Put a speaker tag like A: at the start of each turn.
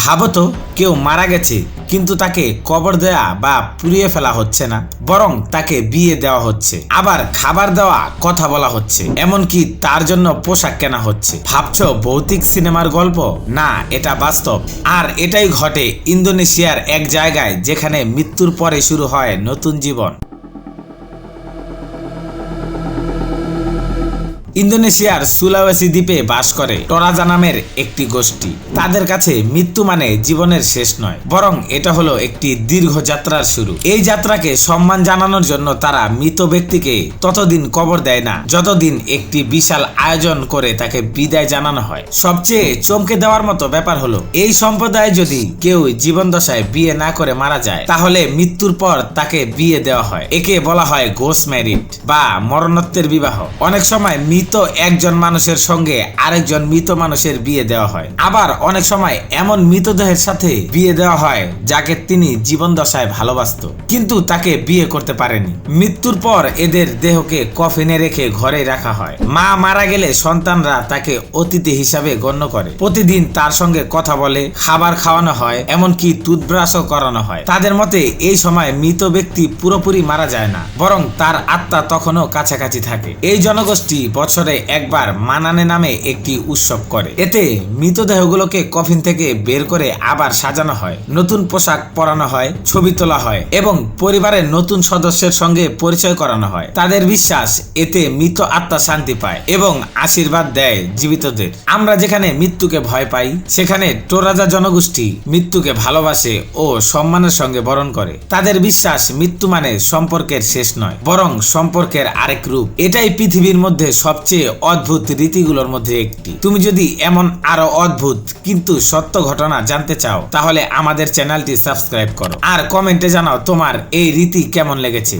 A: ভাবো তো কেউ মারা গেছে, কিন্তু তাকে কবর দেয়া বা পুড়িয়ে ফেলা হচ্ছে না, বরং তাকে বিয়ে দেওয়া হচ্ছে। আবার খাবার দেওয়া কথা বলা হচ্ছে, এমনকি তার জন্য পোশাক কেনা হচ্ছে। ভাবছ ভৌতিক সিনেমার গল্প? না, এটা বাস্তব। আর এটাই ঘটে ইন্দোনেশিয়ার এক জায়গায়, যেখানে মৃত্যুর পরে শুরু হয় নতুন জীবন। ইন্দোনেশিয়ার সুলাওয়েসি দ্বীপে বাস করে টরাজা নামের একটি গোষ্ঠী। তাদের কাছে মৃত্যু মানে জীবনের শেষ নয়, বরং এটা হলো একটি দীর্ঘ যাত্রার শুরু। এই যাত্রাকে সম্মান জানানোর জন্য তারা মৃত ব্যক্তিকে ততদিন কবর দেয় না, যতদিন একটি বিশাল আয়োজন করে তাকে বিদায় জানানো হয়। সবচেয়ে চমকে দেওয়ার মতো ব্যাপার হলো, এই সম্প্রদায় যদি কেউ জীবন দশায় বিয়ে না করে মারা যায়, তাহলে মৃত্যুর পর তাকে বিয়ে দেওয়া হয়। একে বলা হয় গোস ম্যারিড বা মরণোত্তর বিবাহ। অনেক সময় মৃত একজন মানুষের সঙ্গে আরেকজন মৃত মানুষের বিয়ে দেওয়া হয়। আবার অনেক সময় এমন মৃতদেহের সাথে বিয়ে দেওয়া হয়, যাকে তিনি জীবন দশায় ভালোবাসত, কিন্তু তাকে বিয়ে করতে পারেনি মৃত্যুর পর এদের দেহকে কফিনে রেখে ঘরে রাখা হয়। মা মারা গেলে সন্তানরা তাকে অতিথি হিসাবে গণ্য করে। প্রতিদিন তার সঙ্গে কথা বলে, খাবার খাওয়ানো হয়, এমনকি টুথব্রাশও করানো হয়। তাদের মতে, এই সময় মৃত ব্যক্তি পুরোপুরি মারা যায় না, বরং তার আত্মা তখনও কাছাকাছি থাকে। এই জনগোষ্ঠী বছরে একবার মানানে নামে একটি উৎসব করে। এতে মৃতদেহগুলোকে কফিন থেকে বের করে আবার সাজানো হয়। নতুন পোশাক পরানো হয়, ছবি তোলা হয় এবং পরিবারের নতুন সদস্যের সঙ্গে পরিচয় করানো হয়। তাদের বিশ্বাস, এতে মৃত আত্মা শান্তি পায় এবং আশীর্বাদ দেয় জীবিতদের। আমরা যেখানে মৃত্যুকে ভয় পাই, সেখানে টোরাজা জনগোষ্ঠী মৃত্যুকে ভালোবাসে ও সম্মানের সঙ্গে বরণ করে। তাদের বিশ্বাস, মৃত্যু মানে সম্পর্কের শেষ নয়, বরং সম্পর্কের আরেক রূপ। এটাই পৃথিবীর মধ্যে সবচেয়ে অদ্ভুত রীতিগুলোর মধ্যে একটি। তুমি যদি এমন আরও অদ্ভুত কিন্তু সত্য ঘটনা জানতে চাও, তাহলে আমাদের চ্যানেলটি সাবস্ক্রাইব করো। আর কমেন্টে জানাও তোমার এই রীতি কেমন লেগেছে।